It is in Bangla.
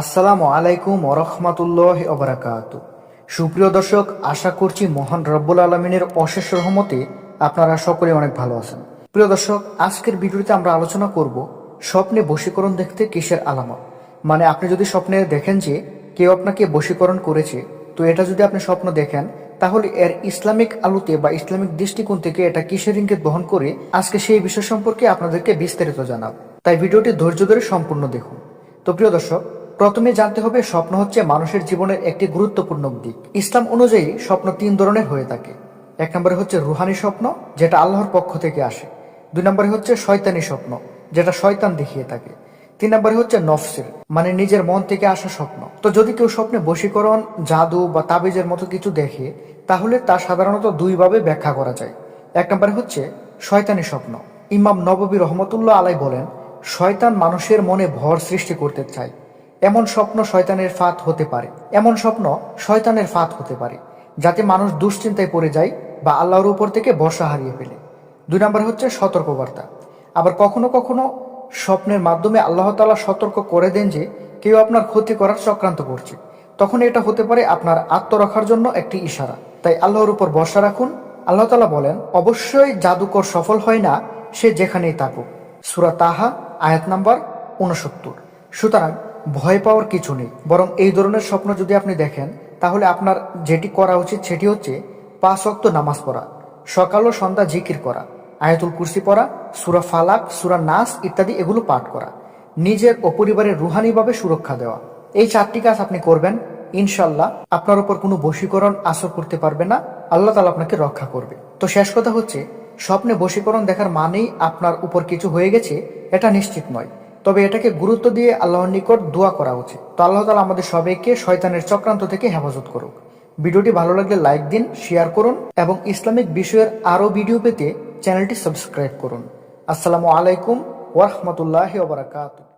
আসসালামু আলাইকুম ওরহমাতুল্লাহ ওবরাকাত সুপ্রিয় দর্শক, আশা করছি মহান রব্বুল আলমিনের অশেষ রহমতে আপনারা সকলে অনেক ভালো আছেন। প্রিয় দর্শক, আজকের ভিডিওতে আমরা আলোচনা করব স্বপ্নে বশীকরণ দেখতে কিসের আলামত? মানে আপনি যদি স্বপ্নে দেখেন যে কেউ আপনাকে বশীকরণ করেছে, তো এটা যদি আপনি স্বপ্ন দেখেন, তাহলে এর ইসলামিক আলোতে বা ইসলামিক দৃষ্টিকোণ থেকে এটা কিসের ইঙ্গিত বহন করে আজকে সেই বিষয় সম্পর্কে আপনাদেরকে বিস্তারিত জানাব। তাই ভিডিওটি ধৈর্য ধরে সম্পূর্ণ দেখুন। তো প্রিয় দর্শক প্রথমে জানতে হবে স্বপ্ন হচ্ছে মানুষের জীবনের একটি গুরুত্বপূর্ণ দিক। ইসলাম অনুযায়ী স্বপ্ন তিন ধরনের হয়ে থাকে। এক নম্বরে হচ্ছে রুহানি স্বপ্ন, যেটা আল্লাহর পক্ষ থেকে আসে। দুই নম্বরে হচ্ছে শয়তানি স্বপ্ন, যেটা শয়তান দেখিয়ে থাকে। তিন নম্বরে হচ্ছে নফসের মানে নিজের মন থেকে আসা স্বপ্ন। তো যদি কেউ স্বপ্নে বশীকরণ, জাদু বা তাবিজের মতো কিছু দেখে, তাহলে তা সাধারণত দুইভাবে ব্যাখ্যা করা যায়। এক নম্বরে হচ্ছে শয়তানি স্বপ্ন। ইমাম নববী রহমতুল্লাহ আলাই বলেন, শয়তান মানুষের মনে ভর সৃষ্টি করতে চায়। এমন স্বপ্ন শয়তানের ফাঁদ হতে পারে, এমন স্বপ্ন শয়তানের ফাঁদ হতে পারে, যাতে মানুষ দুশ্চিন্তায় পড়ে যায় বা আল্লাহর উপর থেকে ভরসা হারিয়ে ফেলে। দুই নম্বর হচ্ছে সতর্কবার্তা। আবার কখনো কখনো স্বপ্নের মাধ্যমে আল্লাহ তালা সতর্ক করে দেন যে কেউ আপনার ক্ষতি করার চক্রান্ত করছে। তখন এটা হতে পারে আপনার আত্মরক্ষার জন্য একটি ইশারা। তাই আল্লাহর উপর ভরসা রাখুন। আল্লাহ তালা বলেন, অবশ্যই জাদুকর সফল হয় না সে যেখানেই থাকুক। সুরা তাহা, আয়াত নাম্বার উনসত্তর সুতরাং ভয় পাওয়ার কিছু নেই। বরং এই ধরনের স্বপ্ন যদি আপনি দেখেন, তাহলে আপনার যেটি করা উচিত সেটি হচ্ছে পাঁচ অক্ত নামাজ পড়া, সকাল ও সন্ধ্যা জিকির করা, আয়াতুল কুরসি পড়া, সুরা ফালাক, সুরা নাস ইত্যাদি এগুলো পাঠ করা, নিজের ও পরিবারের রুহানিভাবে সুরক্ষা দেওয়া। এই চারটি কাজ আপনি করবেন ইনশাল্লাহ আপনার উপর কোনো বশীকরণ আসর করতে পারবে না, আল্লাহ তালা আপনাকে রক্ষা করবে। তো শেষ কথা হচ্ছে, স্বপ্নে বশীকরণ দেখার মানেই আপনার উপর কিছু হয়ে গেছে, এটা নিশ্চিত নয়। তবে এটাকে গুরুত্ব দিয়ে আল্লাহর নিকট দোয়া করা উচিত। তো আল্লাহ তালা আমাদের সবাইকে শয়তানের চক্রান্ত থেকে হেফাজত করুক। ভিডিওটি ভালো লাগলে লাইক দিন, শেয়ার করুন এবং ইসলামিক বিষয়ের আরও ভিডিও পেতে চ্যানেলটি সাবস্ক্রাইব করুন। আসসালামু আলাইকুম ওরহমতুল্লাহ ওবরাকাতু